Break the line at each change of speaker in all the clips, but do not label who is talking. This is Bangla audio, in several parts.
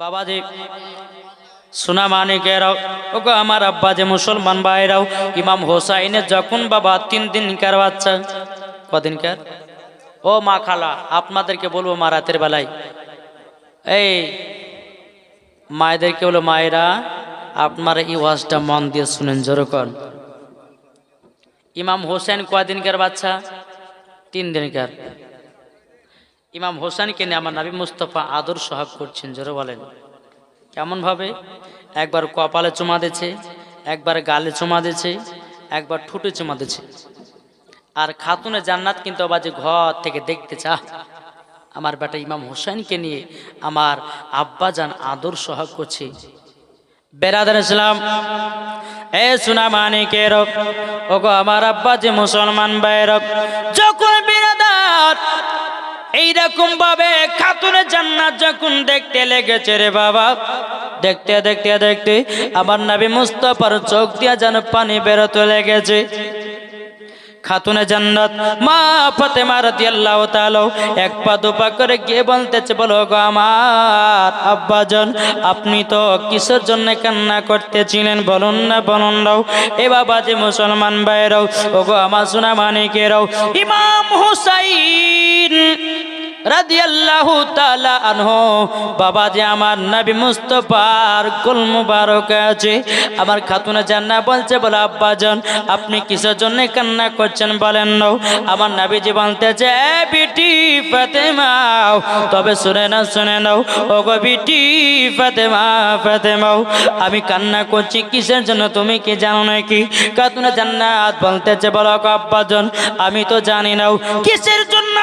বাবাজি সোনা মানিকেরাও ওগো আমার আব্বা যে মুসলমান ভাইরাও, ইমাম হোসাইনের যখন বাবা তিন দিনকার বাচ্চা? কদিনকার ও মা খালা, আপনাদেরকে বলব মা রাতের বেলায়। এই মায়েদেরকে বলো, মায়েরা, আপনারা এই ওয়াজটা মন দিয়ে শুনেন যেরকম ইমাম হোসেন কয়দিনকার বাচ্চা? তিন দিনকার ইমাম হোসেনকে নিয়ে আমার নাবি মুস্তফা আদর সোহাগ করছেন, জোরে বলেন। কেমন ভাবে? একবার কপালে চুমা দিয়েছে, একবার গালে চুমা দিচ্ছে একবার ঠুটে চুমা দিচ্ছে আর খাতুনে জান্নাত কিন্তু আবার যে ঘর থেকে দেখতে চাহ আমার বেটা ইমাম হোসেনকে নিয়ে আমার আব্বা যান আদর সোহাগ করছে। বেরাদার ইসলাম, এ সুনা মানিকের ওগো আমার আব্বা যে মুসলমান বেরাদার এইরকম ভাবে খাতুনে জান্নাত যখন দেখতে লেগেছে রে বাবা, দেখতে দেখতে দেখতে আমার নবী মুস্তফার চোখ দিয়া যেন পানি বেরোতে লেগেছে। খাতুনে জান্নাত, মা ফাতেমা রাদিয়াল্লাহু তাআলা এক পা দুপা করে গিয়ে বলতেছে, বলো গো আমার আব্বাজান, আপনি তো কিসের জন্য কান্না করতেছিলেন? বলুন না, বলুন রাও। এ বাবা যে মুসলমান ভাইরাও, ওগো আমার সোনা মানিকেরাও। ইমাম হুসাইন রাদিয়াল্লাহু তাআলা আনহু, বাবা যে আমার নবী মুস্তফার কুল মুবারক আছে, আমার খাতুনে জান্নাত বলছে, বলে আব্বাজান আপনি কিসের জন্য কান্না করছেন বলেন নাও আমার নবীজি বলতেছে বিটি ফাতেমা, তবে শুনে না শুনে নাও ও গো বিটি ফাতেমা ফাতেমা, আমি কান্না করছি, কিসের জন্য তুমি কি জানো নাকি? খাতুনে জান্নাত বলতেছে, বলো আব্বাজান আমি তো জানি নাও কিসের জন্য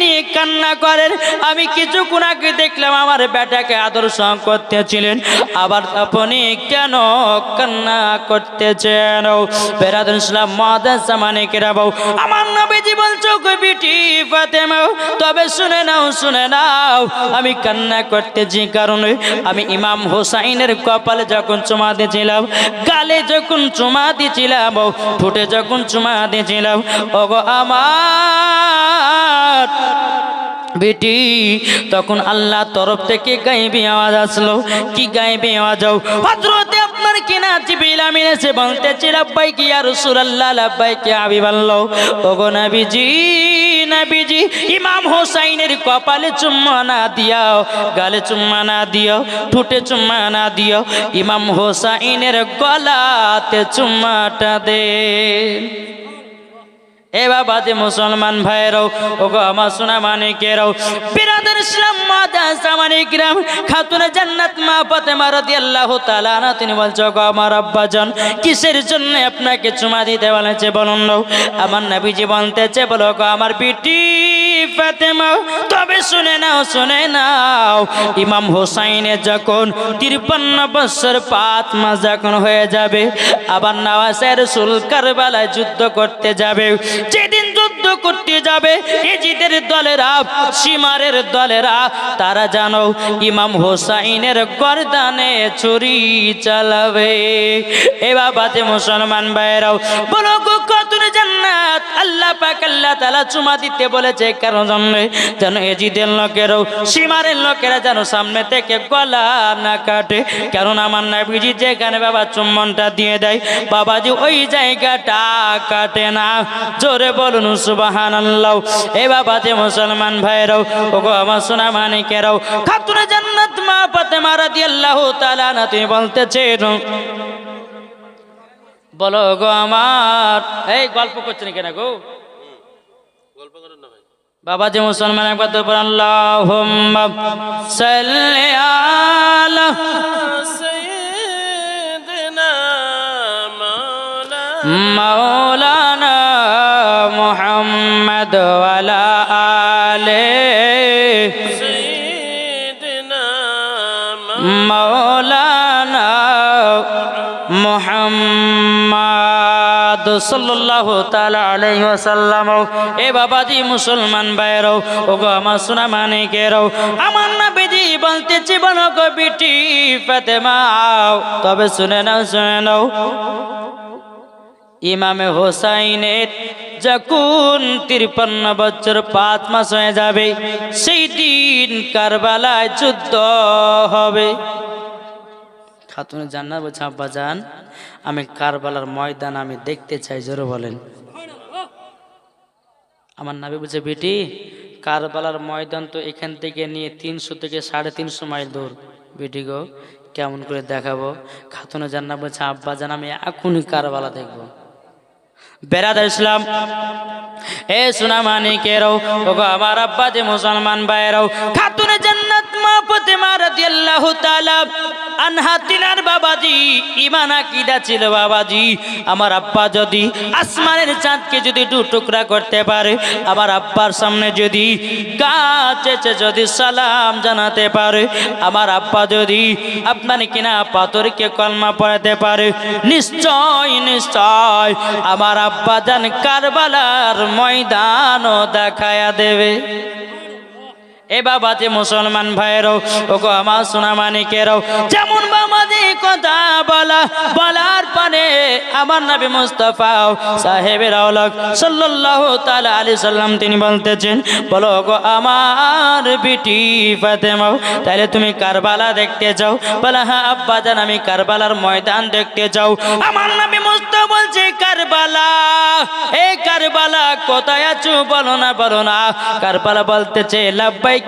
নিয়ে কান্না করেন, আমি কিছুক্ষণ আগে দেখলাম, আমার বেটাকে আদর্শ করতেছিলেন। আবার আপনি কেন কান্না করতেছেন? বেরাদুল ইসলাম জামানে কেরাবাও আমার নবীজি বলছো বিটি ফাতেমাও তবে শুনে নাও শুনে নাও, আমি কান্না করতেছি কারণ আমি ইমাম হোসাইনের কপালে যখন চুমা দিয়েছিলাম, গালে যখন চুমা দিয়েছিলাম ফুটে যখন চুমা দিয়েছিলাম, ওগো আমার বেটি, তখন আল্লাহ তরফ থেকে গাইবে আওয়াজ আসলো। কি গাইবে আওয়াজ হজরতে আপনার কিনা জিবিল আমিন এসে বলতেছে লাব্বাই কি আর রাসূলুল্লাহ লাব্বাই কি হাবিব আল্লাহ। ওগো নবীজি নবীজি, ইমাম হোসাইনের কপালে চুম্মা না দিও গালে চুম্মা না দিও ঠুটে চুম্মা না দিও ইমাম হোসাইনের গলাতে চুম্মাটা দে। এ বাবা যে মুসলমান ভাইয়েরাও ও গো আমার সোনা মানিকেরাও বিরাদের ইসলাম মাদা মানিকরাম খাতুন জান্নাত মা ফাতেমা রাদিয়াল্লাহু তাআলা না তিনি বলছো গো আমার আব্বাজান, কিসের জন্য আপনাকে চুমা দিতে বলেছে? বলুন আমার নবীজি বলতেছে, বলো গো আমার বিটি। ফাতেমা, তবে শুনে নাও শুনে নাও। ইমাম হোসাইনের যখন তিরপান্ন বছর পাঁচ মাস যখন হয়ে যাবে, আবার নওয়াজের সুলকার বেলায় যুদ্ধ করতে যাবে যেদিন যুদ্ধ করতে যাবে। এজিদের দলেরা, সীমারের দলেরা, তারা জানো ইমাম হোসাইনের গরদানে ছুরি চালাবে। এ বাবাতে মুসলমান ভাইরাও বলো কতুন জান্নাত? আল্লাহ পাক আল্লাহ তাআলা চুমা দিতে বলেছে কারণ জানলে যেন এজিদের লোকেরও, সীমারের লোকেরা যেন সামনে থেকে গলা না কাটে। কারণ আমার নাবিজি যেখানে বাবা চুম্বনটা দিয়ে দেয়, বাবাজি ওই জায়গাটা কাটে না। জোরে বলুন সুবাহান এ বাবাতে মুসলমান ভাইরাও ওগো আমার সোনা মানিকেরাও খাতুনে জান্নাত মা পাতে মারা দিয়ে না তুমি বলতেছেন বলো গো আমার এই গল্প করছেন কেন গো
গল্প করেন না ভাই
বাবা যে মুসলমান একবার তো আল্লাহ সাল্লি আলা
সাইয়্যিদিনা
মাওলানা محمد وعلى آله
سيدنا
مولانا محمد সাল্লাল্লাহু তাআলা আলাইহি ওয়াসাল্লাম এ বাবাজি মুসলমান ভাইরাও ওগো আমার সোনা মানিকেরাও আমার নবীজি বলতেছি বলো গো বিটি ফাতেমা তবে শুনে নাও শুনে নাও ইমামে হোসাইনের যখন তিরপান্ন বছর পাঁচ মাস হয়ে যাবে, সেই দিন কারবালায় যুদ্ধ হবে। খাতুনে জান্নাত বলছে, আব্বা যান আমি কারবালার ময়দান আমি দেখতে চাই, জোরে বলেন। আমার নাবি বলছে, বেটি, কারবালার ময়দান তো এখান থেকে নিয়ে তিনশো থেকে সাড়ে তিনশো মাইল দূর। বেটি গো, কেমন করে দেখাবো? খাতুনে জান্না বলছে, আব্বা জান, আমি এখনই কারবালা দেখব। বেড়াদার ইসলাম। এ সোনা মানিকেরও ওগো আমার আব্বা যে মুসলমান ভাইয়েরাও খাতুনে মা ফাতেমা রাদিয়াল্লাহু তাআলা আনহা বাবাজি ইমান আকীদা ছিল বাবাজি। আমার আব্বা যদি আসমানের চাঁদকে যদি দু টুকরা করতে পারে, আমার আব্বার সামনে যদি গাছে যদি সালাম জানাতে পারে, আমার আব্বা যদি আপনার কিনা পাথরকে কলমা পড়াতে পারে, নিশ্চয় নিশ্চয় আমার আব্বা জান কারবালার ময়দানও দেখায়া দেবে। এ মুসলমান ভাইয়েরও ও গো আমার সোনা মানিকেরও যেমন বাবাদি কথা বলা, বলার পানে আমার নবী মুস্তফাও সাহেবের আওলাক সাল্লাল্লাহু তাআলা আলাইহি সাল্লাম তিনি বলতেছেন, বলো গো আমার বিটি ফাতেমাও তাহলে তুমি কারবালা দেখতে যাও, বলা হ্যাঁ আব্বা জান, আমি কারবালার ময়দান দেখতে যাও। আমার নবী মুস্তফা বলছে, কারবালা এই কারবালা কোথায় আছো? বলো না বলো না। কারবালা বলতেছে, লাব্বাই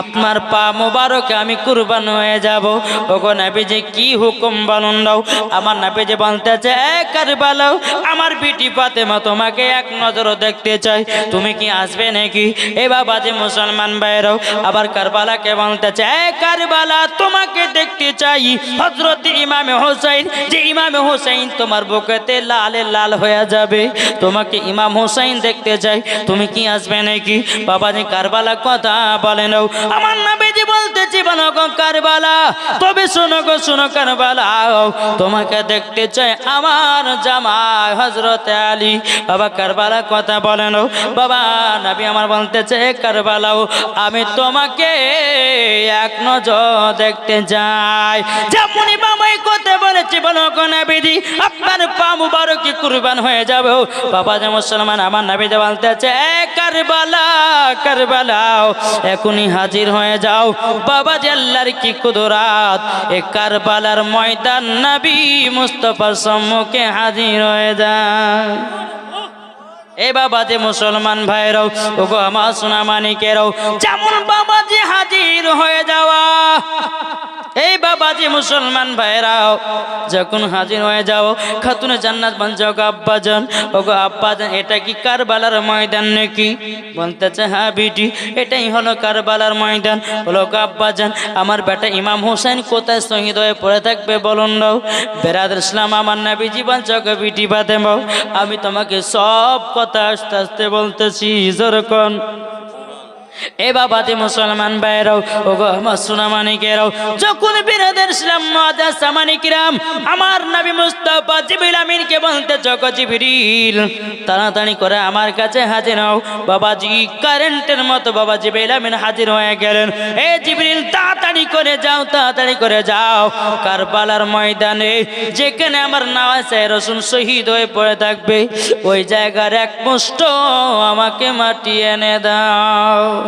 আপনার পা মোবারকে আমি কুরবান হয়ে যাব। ও গো নবীজি, কি হুকুম বলুন দাও। আমার নবীজি এ কারবালা, আমার বিটি ফাতেমা তোমাকে এক নজর দেখতে চাই তুমি কি আসবে নাকি? এ বাবা যে মুসলমান ভাইরাও আবার কারবালাকে বলতেছে, এ কারবালা, তোমাকে দেখতে চাই। হজরত ইমামে হোসাইন, যে ইমামে হোসাইন তোমার বুকেতে লালে লাল হয়ে যাবে। তোমাকে ইমাম হোসাইন দেখতে চাই তুমি কি আসবে নাকি? বাবাজি কারবালা কথা বলে নাও আমার নাবিজি বলতে বলো গো কারবালা, তবে শোনো গো, শোনো কারবালা তোমাকে দেখতে চাই আমার জামাই হজরত আলী। বাবা কারবালা কথা বলে নাও বাবা, নবী আমার বলতেছে কারবালাও আমি তোমাকে এক নজর দেখতে যাই। যেমনই বাবাই কথা বলেছি বলো গো নবীজি, আপনার পা মুবারকি কুরবান হয়ে যাবে বাবা যে মুসলমান আমার নবীজি বলতেছে কারবালা কারবালাও এখনই হাজির হয়ে যাও। বাবা যে আল্লাহর কি কুদরাত? এ কারবালার ময়দান নবী মুস্তফার সম্মুখে হাজির হয়ে যায়। এ বাবা যে মুসলমান ভাইরাও ওগো আমার সোনা মানিকেরাও যেমন বাবা যে হাজির হয়ে যাওয়া। এই বাবা যে মুসলমান ভাইরাও, যখন হাজির হয়ে যাও, খাতুনে জান্নাত বাঞ্চাও গো আব্বাজান। ওগো আব্বাজান, এটা কি কারবালার ময়দান নাকি? বলতেছে হ্যাঁ বিটি, এটাই হলো কারবালার ময়দান। বলো, গো আব্বাজান, আমার বেটা ইমাম হোসেন কোথায় শহীদ হয়ে পড়ে থাকবে বলুন দাও। বেরাদ ইসলাম, আমার নাবি জীবন চক বিটি বাদে আমি তোমাকে সব কথা আস্তে আস্তে বলতেছি যেরকম এ মুসলমান ও যখন আমার তাড়াতাড়ি করে আমার কাছে হাজির হও। বাবাজি কারেন্টের মতো বাবা জিবিল আমিন হাজির হয়ে গেলেন। এ জিবিরিল, তাড়াতাড়ি করে যাও, তাড়াতাড়ি করে যাও। কারবালার ময়দানে, যেখানে আমার নাওয়াসে রসুন শহীদ হয়ে পড়ে থাকবে, ওই জায়গার এক মুষ্ট আমাকে মাটি এনে দাও।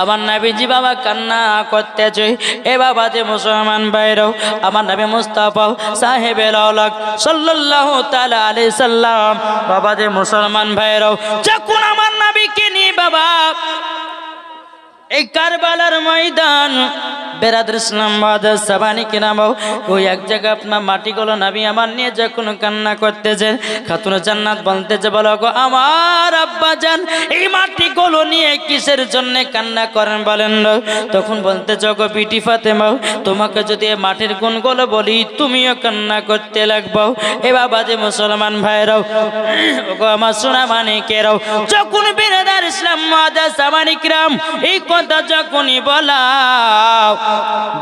আমার নাবিজি বাবা কান্না করতেছে। এ বাবা যে মুসলমান বাইরেও আমার নবী মুস্তাফা সাহেবের আওলাক সাল্লাল্লাহু তাআলা আলাইহি সাল্লাম, বাবা যে মুসলমান ভাইরাও যখন আমার নবীকে নিয়ে বাবা এই কারবালার ময়দান বেরাদর ইসলাম বাদার সাবানি কিনামাও ওই এক জায়গা আপনার মাটিগুলো নাবি আমার নিয়ে যখন কান্না করতেছে, খাতুন জান্নাত বলতেছে, বলো গো, আমার যান এই মাটিগুলো নিয়ে কিসের জন্য কান্না করেন বলেন তখন বলতে, জগ পিটি ফাতেমা, তোমাকে যদি মাটির গুণগুলো বলি, তুমিও কান্না করতে লাগবো। এ বাবা যে মুসলমান ভাইরাও, ওগো আমার সোনা মানিকেরাও যখন বেরেদার ইসলাম মাদা সামানিকরাম এই কথা যখনই বলা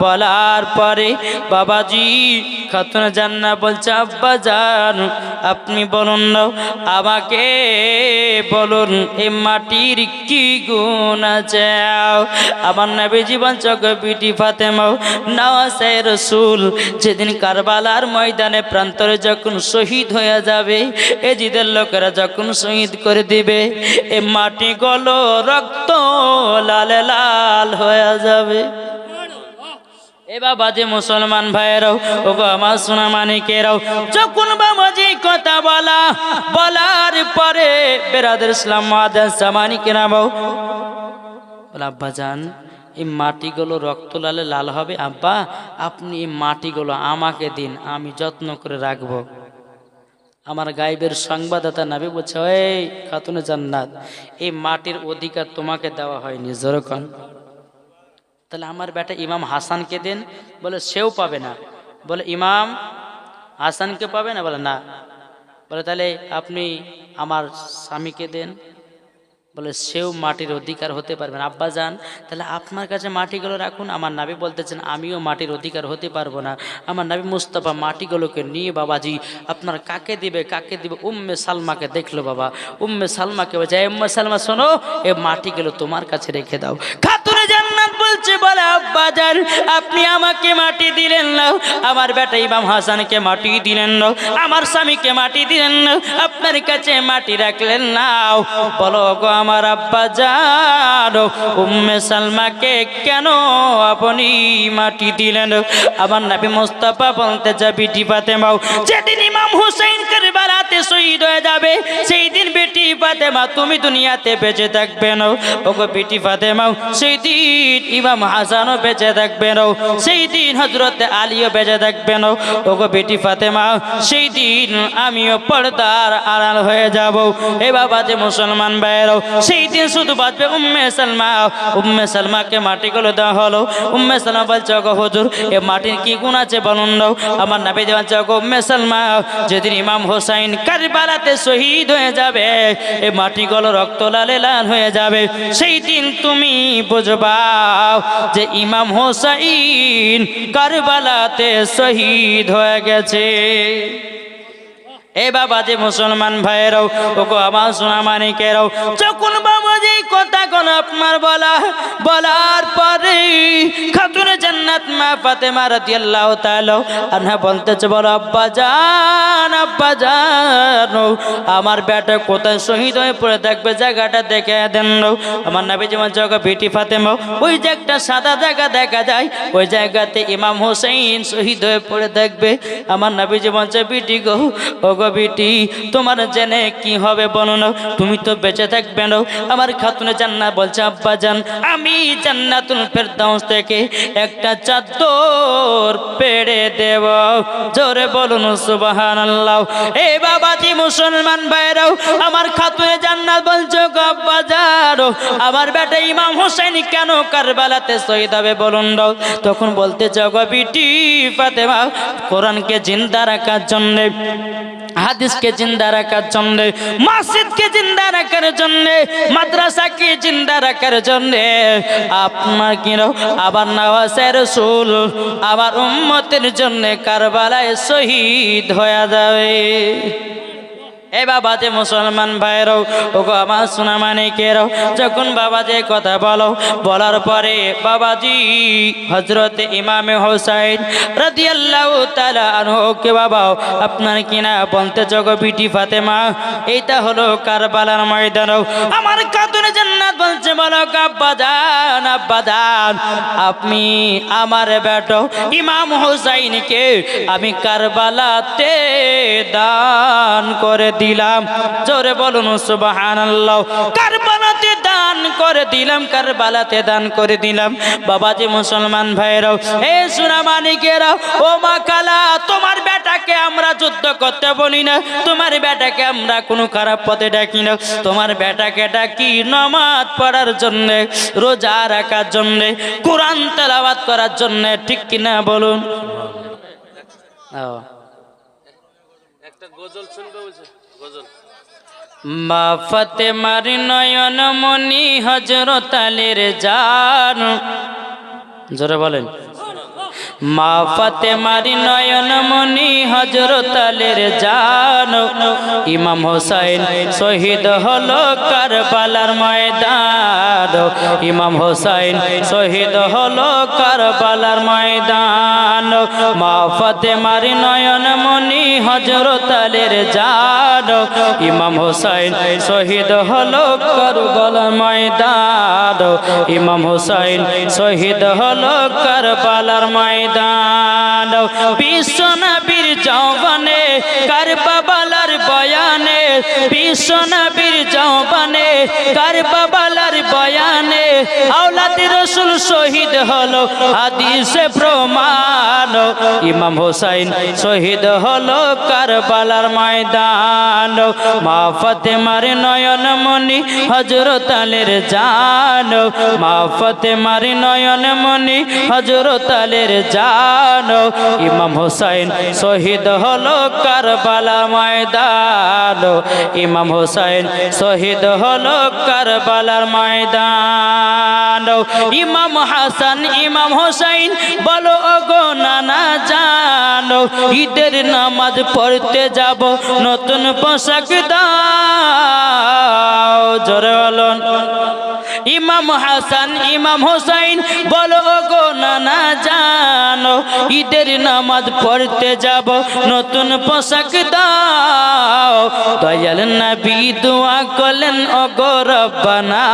বলার পরে বাবাজি খাতুন জান্না বলছে, আব্বা যান আপনি বলুন না, আমাকে বলুন এই মাটির কি গুণ আছে? আমার নবী জীবন চক বিটি ফাতেমাও নওয়াসে রসুল, যেদিন কারবালার ময়দানে প্রান্তরে যখন শহীদ হয়ে যাবে এ জিদের লোকেরা যখন শহীদ করে দিবে, এ মাটি গলো রক্ত লালে লাল হয়ে যাবে। এ যে মুসলমান ভাইয়েরাও গো আমার সোনা মানিকেরাও যখন বাবাজি কথা বলা, বলার পরে বেরাদের ইসলাম মাদাস জামানিকেরা বাউ বলে, আব্বা যান, এই মাটিগুলো রক্ত লালে লাল হবে। আব্বা, আপনি এই মাটিগুলো আমাকে দিন, আমি যত্ন করে রাখব। আমার গাইবের সংবাদদাতা নাবি বলছে, ওই খাতুনে জান্নাত, এই মাটির অধিকার তোমাকে দেওয়া হয়নি যেরকম তাহলে আমার বেটা ইমাম হাসানকে দেন। বলে, সেও পাবে না। বলে, ইমাম হাসানকে পাবে না? বলে না। বলে, তাহলে আপনি আমার স্বামীকে দেন। বলে, সেও মাটির অধিকার হতে পারবেন আব্বা যান, তাহলে আপনার কাছে মাটিগুলো রাখুন। আমার নাবি বলতেছেন, আমিও মাটির অধিকার হতে পারব না। আমার নাবি মুস্তফা, মাটিগুলোকে নিয়ে, বাবাজি, আপনার কাকে দিবে কাকে দিবে? উম্মে সালমাকে দেখল, বাবা। উম্মে সালমাকে বলছে, "এ উম্মে সালমা, শোনো, এ মাটিগুলো তোমার কাছে রেখে দাও। বলছে, বলে, আব্বা যান, আপনি আমাকে মাটি দিলেন না। আমার বেটা ইমাম হাসানকে মাটি দিলেন না। আমার স্বামীকে মাটি দিলেন না। আপনার কাছে মাটি রাখলেন নাও বলো গো আমার আব্বা জানো উম্মে সালমাকে কেন আপনি মাটি দিলেন? আমার নাবি মোস্তফা বলতে যা, বিটি পাতে মাও যেদিন ইমাম হুসাইন কারবালাতে শহীদ হয়ে যাবে, সেই দিন বেটি পাতে মা তুমি দুনিয়াতে বেঁচে থাকবে না। ওগো বেটি ফাতেমাও, সেই দিন ইমাম হাসানও বেঁচে থাকবে না সেই দিন হজরতে আলীও বেঁচে থাকবে না ওগো বেটি ফাতেমা, সেই দিন আমিও পর্দার আড়াল হয়ে যাব। এ বাবা যে মুসলমান ভাইয়েরাও, সেই দিন শুধু বাঁচবে উম্মে সালমা। উম্মে সালমাকে মাটিগুলো দেওয়া হলো। উম্মে সালমা বলছে গো হুজুর, এ মাটির কি গুণ আছে বলুন দাও। আমার নাবি দেওয়া গো উম্মে সালমা, যেদিন ইমাম হোসাইন কারবালাতে শহীদ হয়ে যাবে, এ মাটি মাটিগুলো রক্ত লালে লাল হয়ে যাবে। সেই দিন তুমি বুঝবাও যে ইমাম হোসাইন কারবালাতে শহীদ হয়ে গেছে। এ বাবা যে মুসলমান ভাইয়েরাও, ওগো আমার সোনা মানিকেরাও, যখন বাবা যে কথা কোন আপনার বলা, বলার পরে খাতুনে জান্নাত মা ফাতেমা রাদিয়াল্লাহু তাআলা আনহা বলতেছে, বলো, আব্বা জান আব্বা জান, আমার বেটা কোথায় শহীদ হয়ে পড়ে থাকবে জায়গাটা দেখে দেন আমার নবী যেমন জায়গা বেটি ফাতেমা, ওই যে একটা সাদা জায়গা দেখা যায়, ওই জায়গাতে ইমাম হোসেন শহীদ হয়ে পড়ে থাকবে। আমার নবী যেমন বিটি গো ও গো বিটি, তোমার জেনে কি হবে বলো না? তুমি তো বেঁচে থাকবে না। আমার খাতুনে জান্নাত বলছে, আব্বা জান, আমি জান্নাতুল ফেরদাউস থেকে একটা চাদর পেড়ে দেব। জোরে বলুন, সুবহানাল্লাহ। এ বাবাজি মুসলমান ভাইরাও, আমার খাতুনে জান্নাত বলছো আব্বা জান, আমার বেটা ইমাম হোসেন কেন কারবালাতে শহীদ হবে বলুন তখন বলতে গো বিটি ফাতেমা, কোরআনকে জিন্দা রাখার জন্যে হাদিসকে জিন্দা রাখার জন্য, মসজিদকে জিন্দা রাখার জন্য, মাদ্রাসাকে জিন্দা রাখার জন্য, আপনার কিনো আবার নওয়াজের রসুল, আবার উম্মতের জন্য কারবালায় শহীদ হয়ে যাবে। এ বাবা যে মুসলমান ভাইরাও ও গো আমার সোনা মানিকেরাও যখন বাবা যে কথা বলো, বলার পরে বাবাজি হজরত ইমামে হোসাইন রাদিয়াল্লাহু তাআলা আনহুকে, বাবা, আপনার কিনা বলতে জগ পিটি ফাতেমা? এইটা হলো কারবালার ময়দান আমার কাতুনে জান্নাত বলছে, বলো আব্বা জান আব্বা জান, আপনি আমার বেটো ইমাম হোসাইনকে আমি কারবালাতে দান করে দিলাম। জোরে বলুন সুবহানাল্লাহ। কারবালাতে দান দান করে দিলাম কারবালাতে দান করে দিলাম। বাবাজি মুসলমান ভাইরাও এ সুনামানিকেরাও ও মা কালা তোমার বেটাকে আমরা যুদ্ধ করতে বলি না। তোমার বেটাকে আমরা কোনো খারাপ পথে ডাকি না। তোমার বেটাকে ডাকি নমাজ পড়ার জন্য রোজা রাখার জন্য কোরআন তেলাওয়াত করার জন্য। ঠিক কিনা বলুন?
একটা গজল শুনবে
মা ফতেমার নয়ন মনি হজরত আলীর জান। জোরে বলেন। মা ফতেমার নয়ন মনি হজরত আলীর জান। ইমাম হোসাইন শহীদ হলো কারবালার ময়দান। ইমাম হোসাইন শহীদ হলো কারবালার ময়দান। মা ফতেমার নয়ন মনি হজরত আলীর জান। ইমাম হোসাইন শহীদ হলো কারবালার ময়দান। ইমাম হোসাইন শহীদ হলো কারবালার ময়দান। বিশ্ব নবীর জওয়ানে কারবালার বয়ানে বিশ্ব নবীর জওয়ানে কারবালার বয়ানে আওলাদ রসুল শহীদ হলো, হাদিসে প্রমাণ। ইমাম হোসাইন শহীদ হলো কারবালার ময়দান। মা ফতেমার নয়ন মনি হজরত আলের জান। মা ফতেমার নয়ন মনি হজরত আলের জান। ইমাম হোসাইন শহীদ হলো কারবালা ময়দান। ইমাম হোসাইন শহীদ হলো কারবালার ময়দান। ইমাম হাসান, ইমাম হোসাইন বলো, ওগো নানা জানো, ঈদের নামাজ পড়তে যাব, নতুন পোশাক দাও। জোরে বলুন। ইমাম হাসান, ইমাম হোসাইন বলো গো নানা জানো ঈদের নামাজ পড়তে যাব। নতুন পোশাক দাও। দয়াল নবী দোয়া করলেন ও রব্বানা।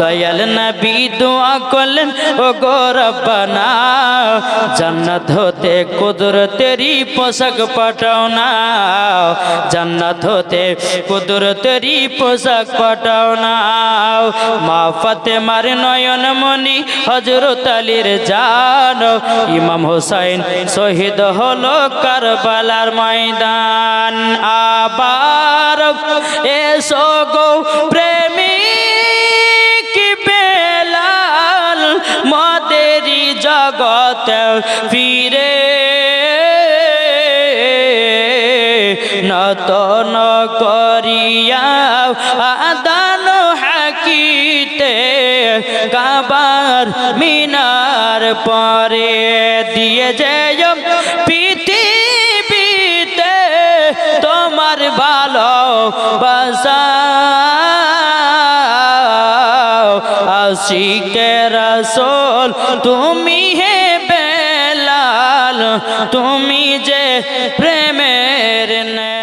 দয়াল নবী দোয়া করলেন ও রব্বানা। জান্নাত হতে কুদরতেরই পোশাক পাঠাও না। জান্নাত হতে কুদরতেরই পোশাক পাঠাও না। মা ফাতেমার নয়ন মনি হজরত আলীর জান। ইমাম হোসাইন শহীদ হলো কারবালার ময়দান। আবার এসো গো প্রেমী কি বেলাল মদেরি জগত ফিরে কাবার মিনার পরে দিয়ে যে পৃথিবীতে তোমার ভালো বাসা আশিকে রসোল, তুমি হে বেলাল, তুমি যে প্রেমের নেতা